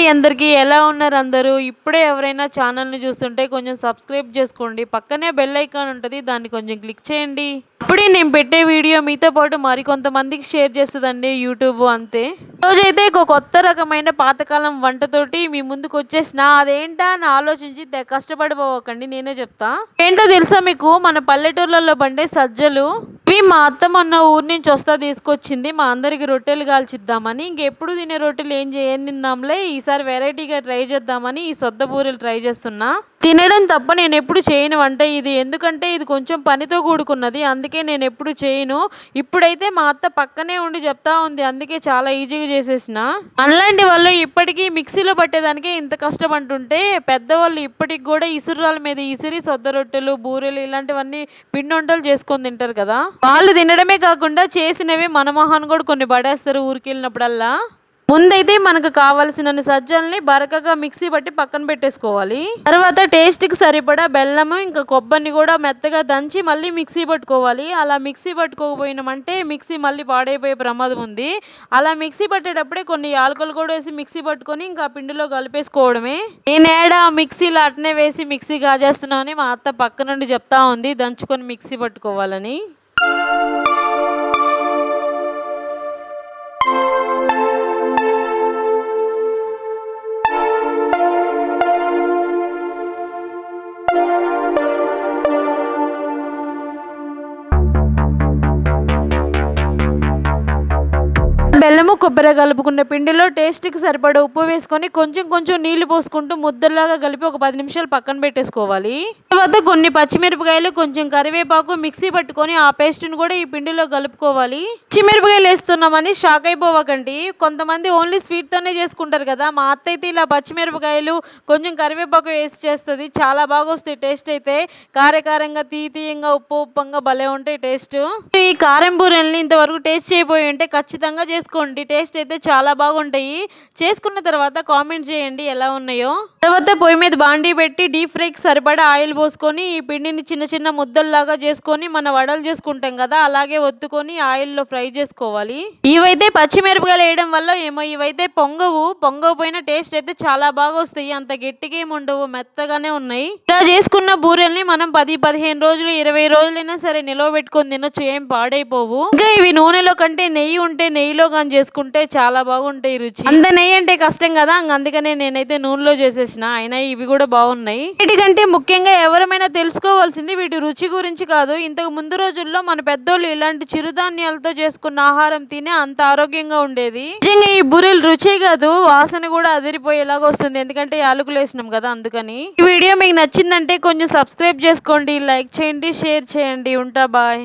అండి అందరికీ ఎలా ఉన్నారు అందరూ? ఇప్పుడే ఎవరైనా ఛానల్ని చూస్తుంటే కొంచెం సబ్స్క్రైబ్ చేసుకోండి. పక్కనే బెల్ ఐకాన్ ఉంటుంది దాన్ని కొంచెం క్లిక్ చేయండి. ఇప్పుడే నేను పెట్టే వీడియో మీతో పాటు మరికొంతమందికి షేర్ చేస్తుందండి యూట్యూబ్ అంతే. రోజైతే ఒక కొత్త రకమైన పాతకాలం వంటతోటి మీ ముందుకు వచ్చేసిన అదేంటా అని ఆలోచించి కష్టపడిపోవకండి నేనే చెప్తా. ఏంటో తెలుసా మీకు? మన పల్లెటూర్లలో పండే సజ్జలు ఇవి మా అత్త మొన్న ఊరి నుంచి వస్తా తీసుకొచ్చింది. మా అందరికి రొట్టెలు కాల్చిద్దామని. ఇంకెప్పుడు తినే రొట్టెలు ఏం చే ఏం తిందాంలే. ఈసారి వెరైటీగా ట్రై చేద్దామని ఈ సొద్ద బూరెలు ట్రై చేస్తున్నా. తినడం తప్ప నేను ఎప్పుడు చేయను వంట ఇది. ఎందుకంటే ఇది కొంచెం పనితో కూడుకున్నది. అందుకే నేను ఎప్పుడు చేయను. ఇప్పుడైతే మా అత్త పక్కనే ఉండి చెప్తా ఉంది. అందుకే చాలా ఈజీగా చేసేసిన. అలాంటి వాళ్ళు ఇప్పటికీ మిక్సీలో పట్టేదానికే ఇంత కష్టం అంటుంటే పెద్దవాళ్ళు ఇప్పటికి కూడా ఇసురాల మీద ఇసిరి సొద్ద రొట్టెలు బూరెలు ఇలాంటివన్నీ పిండి వంటలు చేసుకొని తింటారు కదా. వాళ్ళు తినడమే కాకుండా చేసినవి మన మొహాన్ని కూడా కొన్ని పడేస్తారు ఊరికి వెళ్ళినప్పుడల్లా ముందైతే మనకు కావలసిన సజ్జల్ని బరకగా మిక్సీ పట్టి పక్కన పెట్టేసుకోవాలి. తర్వాత టేస్ట్కి సరిపడా బెల్లము ఇంకా కొబ్బరిని కూడా మెత్తగా దంచి మళ్ళీ మిక్సీ పట్టుకోవాలి. అలా మిక్సీ పట్టుకోకపోయినామంటే మిక్సీ మళ్ళీ పాడైపోయే ప్రమాదం ఉంది. అలా మిక్సీ పట్టేటప్పుడే కొన్ని యాలకులు కూడా వేసి మిక్సీ పట్టుకొని ఇంకా పిండిలో కలిపేసుకోవడమే. నేనేడా మిక్సీలో అట్నే వేసి మిక్సీ కాజేస్తున్నాను అని మా అత్త పక్క నుండి చెప్తా ఉంది దంచుకొని మిక్సీ పట్టుకోవాలని. Thank you. బెల్లము కొబ్బరి కలుపుకున్న పిండిలో టేస్ట్కి సరిపడ ఉప్పు వేసుకొని కొంచెం కొంచెం నీళ్ళు పోసుకుంటూ ముద్దలాగా కలిపి ఒక పది నిమిషాలు పక్కన పెట్టేసుకోవాలి. తర్వాత కొన్ని పచ్చిమిరపకాయలు కొంచెం కరివేపాకు మిక్సీ పట్టుకొని ఆ పేస్ట్ని కూడా ఈ పిండిలో కలుపుకోవాలి. పచ్చిమిరపకాయలు వేస్తున్నామని షాక్ అయిపోవకండి. కొంతమంది ఓన్లీ స్వీట్తోనే చేసుకుంటారు కదా. మా అత్త అయితే ఇలా పచ్చిమిరపకాయలు కొంచెం కరివేపాకు వేసి చేస్తుంది. చాలా బాగా వస్తాయి టేస్ట్ అయితే. కారకారంగా తీ తీయంగా ఉప్పు ఉప్పంగా భలే ఉంటాయి టేస్ట్. ఈ కారం బూరెల్ని ఇంతవరకు టేస్ట్ చేయబోయి ఉంటే ఖచ్చితంగా చేసుకోండి టేస్ట్ అయితే చాలా బాగుంటాయి. చేసుకున్న తర్వాత కామెంట్ చేయండి ఎలా ఉన్నాయో. తర్వాత పొయ్యి మీద బాండీ పెట్టి డీప్ ఫ్రైకి సరిపడా ఆయిల్ పోసుకొని ఈ పిండిని చిన్న చిన్న ముద్దల్లాగా చేసుకొని మన వడలు చేసుకుంటాం కదా అలాగే ఒత్తుకొని ఆయిల్లో ఫ్రై చేసుకోవాలి. ఇవైతే పచ్చిమిరపకాయలు వేయడం వల్ల ఏమో ఇవైతే పొంగవు. పొంగవు టేస్ట్ అయితే చాలా బాగా వస్తాయి. అంత గట్టిగా ఏమి ఉండవు మెత్తగానే ఉన్నాయి. ఇలా చేసుకున్న బూరెల్ని మనం పది పదిహేను రోజులు ఇరవై రోజులైనా సరే నిల్వ పెట్టుకొని తినొచ్చు. ఏం పాడైపోవు. ఇంకా ఇవి నూనెలో కంటే నెయ్యి ఉంటే నెయ్యిలో కానీ చేసుకుంటే చాలా బాగుంటాయి రుచి. అంత నెయ్యి అంటే కష్టం కదా అందుకనే నేనైతే నూనెలో చేసేసిన. అయినా ఇవి కూడా బాగున్నాయి. వీటికంటే ముఖ్యంగా ఎవరమైనా తెలుసుకోవాల్సింది వీటి రుచి గురించి కాదు. ఇంతకు ముందు రోజుల్లో మన పెద్దోళ్ళు ఇలాంటి చిరుధాన్యాలతో చేసుకున్న ఆహారం తినే అంత ఆరోగ్యంగా ఉండేది. నిజంగా ఈ బురెలు రుచి కాదు వాసన కూడా అదిరిపోయేలాగా వస్తుంది. ఎందుకంటే యాలకులు వేసినాం కదా అందుకని. ఈ వీడియో మీకు నచ్చి నచ్చిందంటే కొంచెం సబ్స్క్రైబ్ చేసుకోండి లైక్ చేయండి షేర్ చేయండి. ఉంటా బాయ్